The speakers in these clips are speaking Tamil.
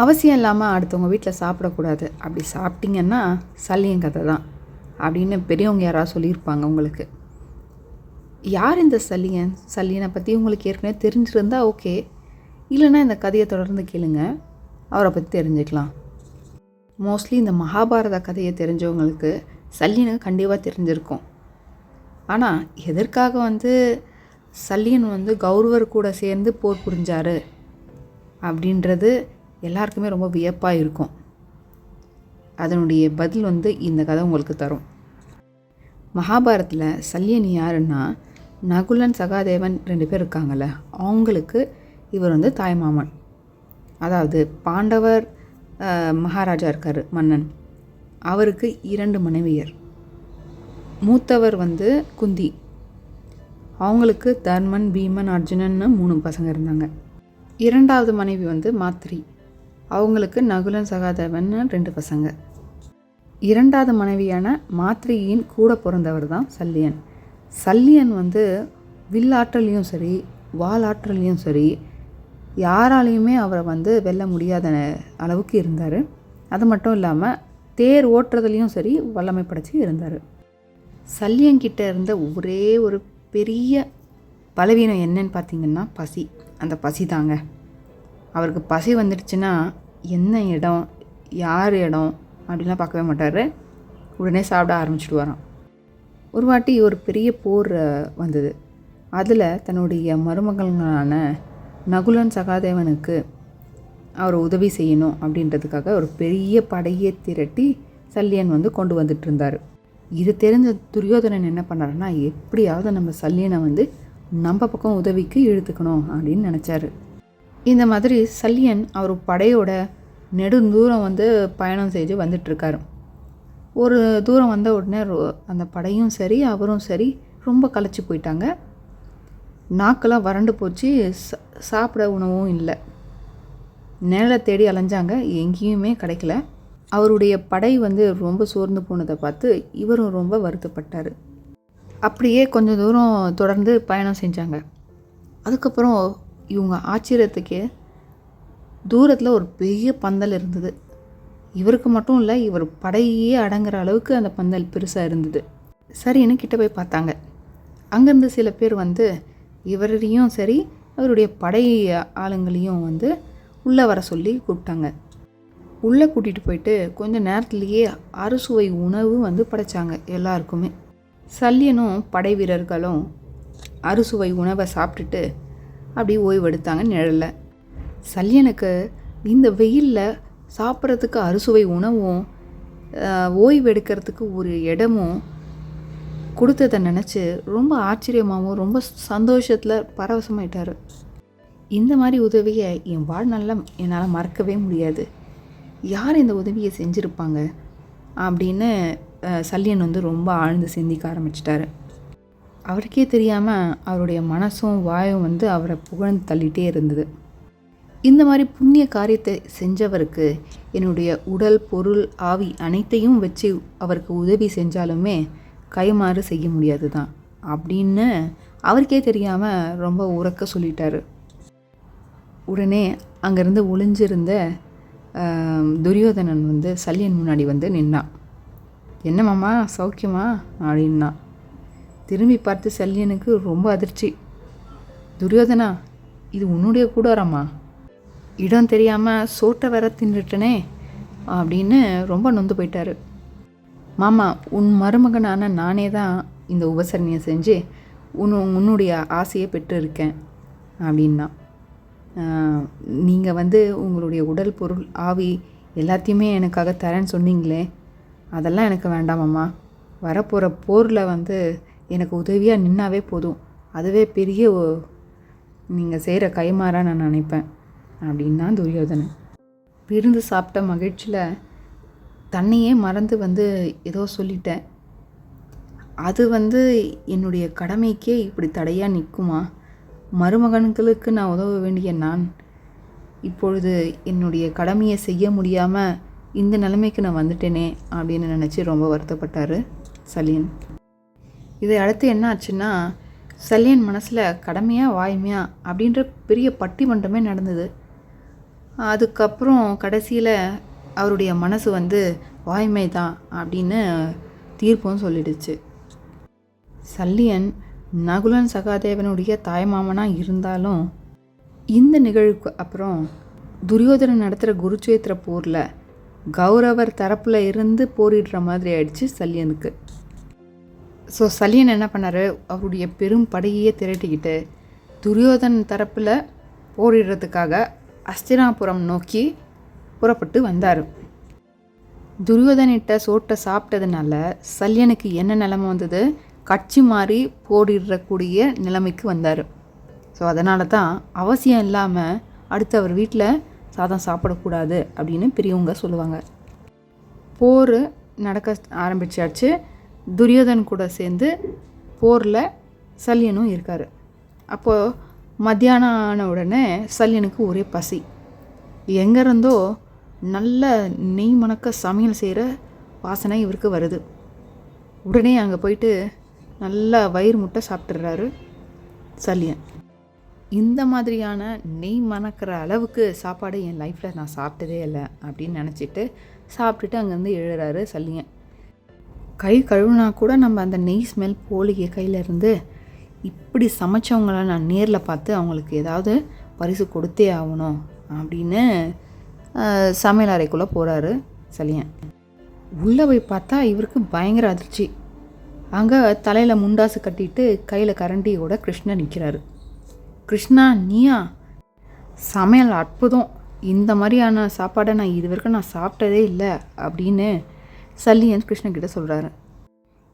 அவசியம் இல்லாமல் அடுத்தவங்க வீட்டில் சாப்பிடக்கூடாது. அப்படி சாப்பிட்டீங்கன்னா சல்லியன் கதை தான் அப்படின்னு பெரியவங்க யாராவது சொல்லியிருப்பாங்க உங்களுக்கு. யார் இந்த சல்லியன்? சல்லியனை பற்றி உங்களுக்கு ஏற்கனவே தெரிஞ்சிருந்தா ஓகே. இல்லைன்னா இந்த கதையை தொடர்ந்து கேளுங்க. அவரை பற்றி தெரிஞ்சுக்கலாம். மோஸ்ட்லி இந்த மகாபாரத கதையை தெரிஞ்சவங்களுக்கு சல்லியனுக்கு கண்டிப்பாக தெரிஞ்சிருக்கும். ஆனால் எதற்காக வந்து சல்லியன் வந்து கௌரவர் கூட சேர்ந்து போர் புரிஞ்சாரு? அப்படின்றது எல்லாருக்குமே ரொம்ப வியப்பாக இருக்கும். அதனுடைய பதில் வந்து இந்த கதை உங்களுக்கு தரும். மகாபாரத்தில் சல்யன் யாருன்னா நகுலன் சகாதேவன் ரெண்டு பேர் இருக்காங்கள்ல அவங்களுக்கு இவர் வந்து தாய்மாமன். அதாவது பாண்டவர் மகாராஜா இருக்கார் மன்னன். அவருக்கு இரண்டு மனைவியர். மூத்தவர் வந்து குந்தி. அவங்களுக்கு தர்மன் பீமன் அர்ஜுனன்னு மூணு பசங்க இருந்தாங்க. இரண்டாவது மனைவி வந்து மாத்ரி. அவங்களுக்கு நகுலன் சகாதேவன் ரெண்டு பசங்க. இரண்டாவது மனைவியான மாத்ரியின் கூட பிறந்தவர் தான் சல்லியன். சல்லியன் வந்து வில்லாற்றலையும் சரி வாலாற்றலையும் சரி யாராலையுமே அவரை வந்து வெல்ல முடியாத அளவுக்கு இருந்தார். அது மட்டும் இல்லாமல் தேர் ஓட்டுறதுலேயும் சரி வல்லமை படைச்சி இருந்தார். சல்லியங்கிட்ட இருந்த ஒரே ஒரு பெரிய பலவீனம் என்னன்னு பார்த்தீங்கன்னா பசி. அந்த பசி தாங்க அவருக்கு பசி வந்துடுச்சுன்னா என்ன இடம் யார் இடம் அப்படின்லாம் பார்க்கவே மாட்டார். உடனே சாப்பிட ஆரம்பிச்சிடுவாராம். ஒரு வாட்டி ஒரு பெரிய போர் வந்தது. அதில் தன்னுடைய மருமகளான நகுலன் சகாதேவனுக்கு அவர் உதவி செய்யணும் அப்படின்றதுக்காக ஒரு பெரிய படையை திரட்டி சல்லியன் வந்து கொண்டு வந்துட்டு இருந்தார் இது தெரிஞ்ச துரியோதனன் என்ன பண்ணாருன்னா எப்படியாவது நம்ம சல்லியனை வந்து நம்ம பக்கம் உதவிக்கு இழுத்துக்கணும் அப்படின்னு நினச்சாரு. இந்த மாதிரி சல்லியன் அவர் படையோட நெடுந்தூரம் வந்து பயணம் செய்து வந்துட்டுருக்காரு. ஒரு தூரம் வந்த உடனே அந்த படையும் சரி அவரும் சரி ரொம்ப களைச்சி போயிட்டாங்க. நாக்கெல்லாம் வறண்டு போச்சு சாப்பிட உணவும் இல்லை. நிழலை தேடி அலைஞ்சாங்க எங்கேயுமே கிடைக்கல. அவருடைய படை வந்து ரொம்ப சோர்ந்து போனதை பார்த்து இவரும் ரொம்ப வருத்தப்பட்டார். அப்படியே கொஞ்சம் தூரம் தொடர்ந்து பயணம் செஞ்சாங்க. அதுக்கப்புறம் இவங்க ஆச்சரியத்துக்கே தூரத்தில் ஒரு பெரிய பந்தல் இருந்தது. இவருக்கு மட்டும் இல்லை இவர் படையே அடங்குற அளவுக்கு அந்த பந்தல் பெருசாக இருந்தது. சரின்னு கிட்ட போய் பார்த்தாங்க. அங்கேருந்து சில பேர் வந்து இவரையும் சரி அவருடைய படை ஆளுங்களையும் வந்து உள்ளே வர சொல்லி கூப்பிட்டாங்க. உள்ளே கூட்டிகிட்டு போயிட்டு கொஞ்சம் நேரத்துலேயே அறுசுவை உணவு வந்து படைச்சாங்க எல்லாருக்குமே. சல்லியனும் படை வீரர்களும் அறுசுவை உணவை சாப்பிட்டுட்டு அப்படியே ஓய்வெடுத்தாங்க நிழலில். சல்யனுக்கு இந்த வெயிலில் சாப்பிட்றதுக்கு அறுசுவை உணவும் ஓய்வெடுக்கிறதுக்கு ஓய்வு எடுக்கிறதுக்கு ஒரு இடமும் கொடுத்ததை நினச்சி ரொம்ப ஆச்சரியமாகவும் ரொம்ப சந்தோஷத்தில் பரவசமாயிட்டார். இந்த மாதிரி உதவியை என் வாழ்நாளில் என்னால் மறக்கவே முடியாது. யார் இந்த உதவியை செஞ்சுருப்பாங்க? அப்படின்னு சல்யன் சல்லியன் வந்து ரொம்ப ஆழ்ந்து சிந்திக்க ஆரம்பிச்சிட்டாரு. அவருக்கே தெரியாமல் அவருடைய மனசும் வாயும் வந்து அவரை புகழ்ந்து தள்ளிட்டே இருந்தது. இந்த மாதிரி புண்ணிய காரியத்தை செஞ்சவருக்கு என்னுடைய உடல் பொருள் ஆவி அனைத்தையும் வச்சு அவருக்கு உதவி செஞ்சாலுமே கைமாறு செய்ய முடியாது தான் அப்படின்னு அவருக்கே தெரியாமல் ரொம்ப உறக்க சொல்லிட்டாரு. உடனே அங்கேருந்து ஒளிஞ்சிருந்த துரியோதனன் வந்து சல்லியன் முன்னாடி வந்து நின்னான். என்ன சௌக்கியமா? அப்படின்னா திரும்பி பார்த்து சல்லியனுக்கு ரொம்ப அதிர்ச்சி. துரியோதனா இது உன்னுடைய கூடாரம்மா இடம் தெரியாமல் சோட்டை வர தின்றுட்டனே அப்படின்னு ரொம்ப நொந்து போயிட்டாரு. மாமா உன் மருமகனான நானே தான் இந்த உபசரணையை செஞ்சு உன் உன்னுடைய ஆசையை பெற்றிருக்கேன் அப்படின்னா. நீங்கள் வந்து உங்களுடைய உடல் பொருள் ஆவி எல்லாத்தையுமே எனக்காக தரேன்னு சொன்னீங்களே அதெல்லாம் எனக்கு வேண்டாமம்மா வரப்போகிற போரில் வந்து எனக்கு உதவியாக நின்னாவே போதும். அதுவே பெரிய நீங்கள் செய்கிற கைமாறாக நான் நினைப்பேன். அப்படின்னா துரியோதனன். விருந்து சாப்பிட்ட மகிழ்ச்சியில் தன்னையே மறந்து வந்து ஏதோ சொல்லிட்டேன். அது வந்து என்னுடைய கடமைக்கே இப்படி தடையாக நிற்குமா மருமகன்களுக்கு நான் உதவ வேண்டிய நான். இப்பொழுது என்னுடைய கடமையை செய்ய முடியாமல் இந்த நிலைமைக்கு நான் வந்துட்டேனே அப்படின்னு நினச்சி ரொம்ப வருத்தப்பட்டார் சலீன். இதை அடுத்து என்ன ஆச்சுன்னா சல்லியன் மனசில் கடமையா வாய்மையா அப்படின்ற பெரிய பட்டிமன்றமே நடந்தது. அதுக்கப்புறம் கடைசியில் அவருடைய மனசு வந்து வாய்மை தான் அப்படின்னு தீர்ப்பும் சொல்லிடுச்சு. சல்லியன் நகுலன் சகாதேவனுடைய தாய்மாமனாக இருந்தாலும் இந்த நிகழ்வுக்கு அப்புறம் துரியோதனன் நடத்துகிற குருச்சேத்திர போரில் கௌரவர் தரப்பில் இருந்து போரிடுற மாதிரி ஆயிடுச்சு சல்லியனுக்கு. ஸோ சலியன் என்ன பண்ணார்? அவருடைய பெரும் படையையே திரட்டிக்கிட்டு துரியோதன் தரப்பில் போரிடுறதுக்காக அஸ்தினாபுரம் நோக்கி புறப்பட்டு வந்தார். துரியோதனிட்ட சோட்டை சாப்பிட்டதுனால சல்யனுக்கு என்ன நிலமை வந்தது? கட்சி மாறி போரிடக்கூடிய நிலைமைக்கு வந்தார். ஸோ அதனால தான் அவசியம் இல்லாமல் அடுத்து அவர் வீட்டில் சாதம் சாப்பிடக்கூடாது அப்படின்னு பெரியவங்க சொல்லுவாங்க. போர் நடக்க ஆரம்பிச்சாச்சு. துரியோதன் கூட சேர்ந்து போரில் சல்யனும் இருக்கார். அப்போது மத்தியானம் ஆன உடனே சல்யனுக்கு ஒரே பசி. எங்கேருந்தோ நல்ல நெய் மணக்க சமையல் செய்கிற வாசனை இவருக்கு வருது. உடனே அங்கே போயிட்டு நல்லா வயிறு முட்டை சாப்பிட்றாரு சல்யன். இந்த மாதிரியான நெய் மணக்கிற அளவுக்கு சாப்பாடு என் லைஃப்பில் நான் சாப்பிட்டதே இல்லை அப்படின்னு நினச்சிட்டு சாப்பிட்டுட்டு அங்கேருந்து எழுறாரு சல்லியன் கை கழுவுனா கூட நம்ம அந்த நெய் ஸ்மெல் போலிய கையிலேருந்து இப்படி சமைச்சவங்கள நான் நேரில் பார்த்து அவங்களுக்கு ஏதாவது பரிசு கொடுத்தே ஆகணும் அப்படின்னு சமையல் அறைக்குள்ளே போகிறாரு சலியன். உள்ளே போய் பார்த்தா இவருக்கு பயங்கர அதிர்ச்சி. அங்கே தலையில் முண்டாசு கட்டிட்டு கையில் கரண்டியோட கிருஷ்ணன் நிற்கிறாரு கிருஷ்ணா நீயா? சமையல் அற்புதம். இந்த மாதிரியான சாப்பாடை நான் இது வரைக்கும் நான் சாப்பிட்டதே இல்லை அப்படின்னு சல்லியன் கிருஷ்ணகிட்ட சொல்கிறாரு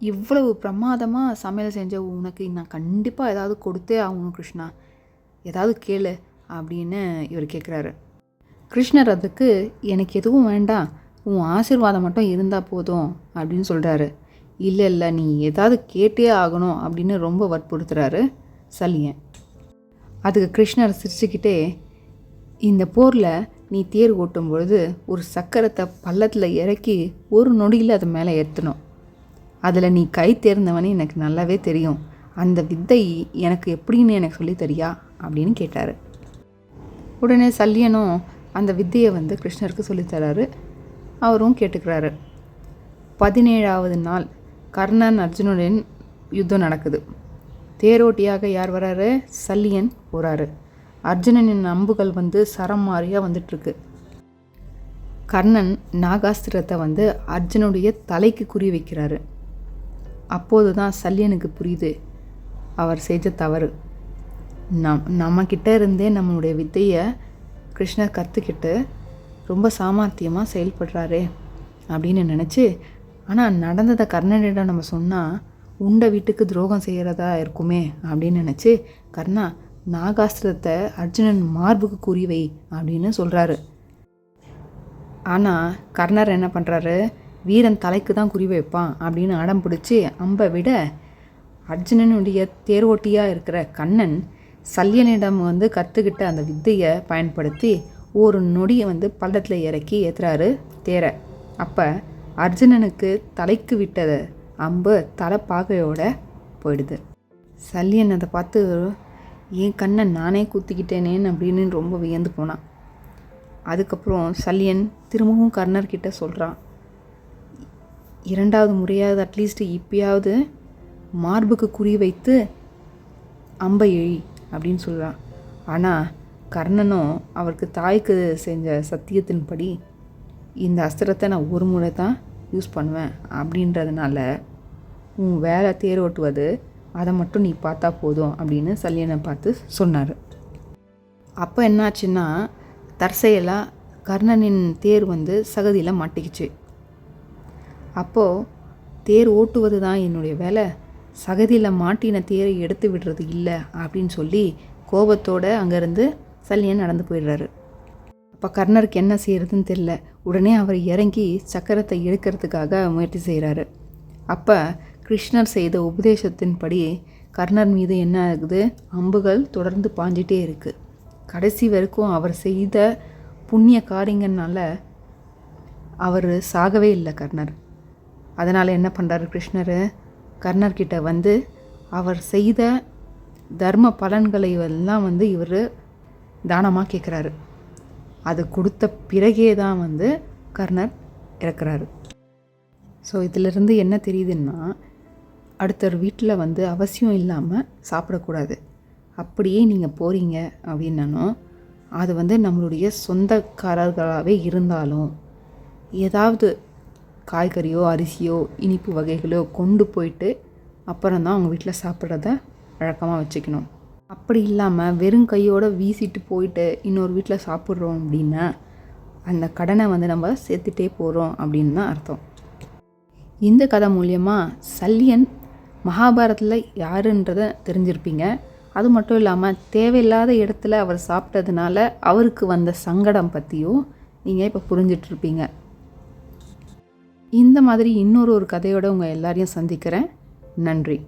இவ்வளவு பிரமாதமாக சமையல் செஞ்ச உனக்கு நான் கண்டிப்பாக ஏதாவது கொடுத்தே ஆகணும் கிருஷ்ணா. ஏதாவது கேளு அப்படின்னு இவர் கேட்குறாரு கிருஷ்ணர் அதுக்கு எனக்கு எதுவும் வேண்டாம். உன் ஆசீர்வாதம் மட்டும் இருந்தால் போதும் அப்படின்னு சொல்கிறாரு இல்லை இல்லை நீ ஏதாவது கேட்டே ஆகணும் அப்படின்னு ரொம்ப வற்புறுத்துறாரு சல்லியன். அதுக்கு கிருஷ்ணர் சிரிச்சுக்கிட்டே இந்த போரில் நீ தேர் ஓட்டும் பொழுது ஒரு சக்கரத்தை பள்ளத்தில் இறக்கி ஒரு நொடியில் அது மேலே ஏற்றணும். அதில் நீ கை தேர்ந்தவனே எனக்கு நல்லாவே தெரியும். அந்த வித்தை எனக்கு எப்படின்னு எனக்கு சொல்லி தரியா? அப்படின்னு கேட்டார். உடனே சல்லியனும் அந்த வித்தையை வந்து கிருஷ்ணருக்கு சொல்லித்தராரு அவரும் கேட்டுக்கிறாரு. பதினேழாவது நாள் கர்ணன் அர்ஜுனுடன் யுத்தம் நடக்குது. தேரோட்டியாக யார் வராரு? சல்லியன் போகிறாரு அர்ஜுனனின் அம்புகள் வந்து சரம் மாறியாக வந்துட்டுருக்கு. கர்ணன் நாகாஸ்திரத்தை வந்து அர்ஜுனுடைய தலைக்கு குறி வைக்கிறாரு. அப்போது தான் சல்யனுக்கு புரியுது அவர் செஞ்ச தவறு. நம் நம்மக்கிட்ட இருந்தே நம்மளுடைய வித்தையை கிருஷ்ணர் கற்றுக்கிட்டு ரொம்ப சாமர்த்தியமாக செயல்படுறாரே அப்படின்னு நினச்சி ஆனால் நடந்ததை கர்ணனிடம் நம்ம சொன்னால் உண்டை வீட்டுக்கு துரோகம் செய்கிறதா இருக்குமே அப்படின்னு நினச்சி கர்ணா நாகாஸ்திரத்தை அர்ஜுனன் மார்புக்கு குறிவை அப்படின்னு சொல்கிறாரு ஆனால் கர்ணர் என்ன பண்ணுறாரு வீரன் தலைக்கு தான் குறி வைப்பான் அப்படின்னு அடம் பிடிச்சி அம்பை விட அர்ஜுனனுடைய தேரோட்டியாக இருக்கிற கண்ணன் சல்யனிடம் வந்து கற்றுக்கிட்ட அந்த வித்தையை பயன்படுத்தி ஒரு நொடியை வந்து பள்ளத்தில் இறக்கி ஏற்றுறாரு தேரை. அப்போ அர்ஜுனனுக்கு தலைக்கு விட்டத அம்பு தலைப்பாகையோட போயிடுது. சல்யன் அதை பார்த்து என் கண்ணை நானே குத்திக்கிட்டேனேன்னு அப்படின்னு ரொம்ப வியந்து போனான். அதுக்கப்புறம் சல்யன் திரும்பவும் கர்ணர்கிட்ட சொல்கிறான் இரண்டாவது முறையாவது அட்லீஸ்ட் இப்பயாவது மார்புக்கு குறி வைத்து அம்பை எழி அப்படின்னு சொல்கிறான் ஆனால் கர்ணனும் அவருக்கு தாய்க்கு செஞ்ச சத்தியத்தின்படி இந்த அஸ்திரத்தை நான் ஒரு முறை தான் யூஸ் பண்ணுவேன் அப்படின்றதுனால உன் வேலை தேர் ஓட்டுவது அதை மட்டும் நீ பார்த்தா போதும் அப்படின்னு சல்யனை பார்த்து சொன்னார். அப்போ என்னாச்சுன்னா தற்செயலாக கர்ணனின் தேர் வந்து சகதியில் மாட்டிக்கிச்சு. அப்போது தேர் ஓட்டுவது தான் என்னுடைய வேலை. சகதியில் மாட்டின தேரை எடுத்து விடுறது இல்லை அப்படின்னு சொல்லி கோபத்தோடு அங்கேருந்து சல்லியன் நடந்து போயிடுறாரு. அப்போ கர்ணருக்கு என்ன செய்கிறதுன்னு தெரில உடனே அவர் இறங்கி சக்கரத்தை எடுக்கிறதுக்காக முயற்சி செய்கிறாரு அப்போ கிருஷ்ணர் செய்த உபதேசத்தின்படி கர்ணர் மீது என்ன ஆகுது? அம்புகள் தொடர்ந்து பாஞ்சிட்டே இருக்குது கடைசி வரைக்கும் அவர் செய்த புண்ணிய காரியங்கனால அவர் சாகவே இல்லை கர்ணர். அதனால் என்ன பண்ணுறாரு கிருஷ்ணர்? கர்ணர்கிட்ட வந்து அவர் செய்த தர்ம பலன்களை எல்லாம் வந்து இவர் தானமாக கேட்குறாரு அது கொடுத்த பிறகே தான் வந்து கர்ணர் இறக்குறாரு. ஸோ இதிலிருந்து என்ன தெரியுதுன்னா அடுத்தவர் வீட்டில் வந்து அவசியம் இல்லாமல் சாப்பிடக்கூடாது. அப்படியே நீங்கள் போகிறீங்க அப்படின்னாலும் அது வந்து நம்மளுடைய சொந்தக்காரர்களாகவே இருந்தாலும் ஏதாவது காய்கறியோ அரிசியோ இனிப்பு வகைகளோ கொண்டு போயிட்டு அப்புறம் தான் அவங்க வீட்டில் சாப்பிட்றத வழக்கமாக வச்சுக்கணும். அப்படி இல்லாமல் வெறும் கையோடு வீசிட்டு போயிட்டு இன்னொரு வீட்டில் சாப்பிட்றோம் அப்படின்னா அந்த கடனை வந்து நம்ம சேர்த்துட்டே போகிறோம் அப்படின்னு தான் அர்த்தம். இந்த கதை மூலியமாக சல்லியன் மகாபாரதத்தில் யாருன்றதை தெரிஞ்சிருப்பீங்க. அது மட்டும் இல்லாமல் தேவையில்லாத இடத்துல அவர் சாப்பிட்டதுனால அவருக்கு வந்த சங்கடம் பற்றியும் நீங்கள் இப்போ புரிஞ்சிட்ருப்பீங்க இந்த மாதிரி இன்னொரு ஒரு கதையோடு உங்கள் எல்லாரையும் சந்திக்கிறேன். நன்றி.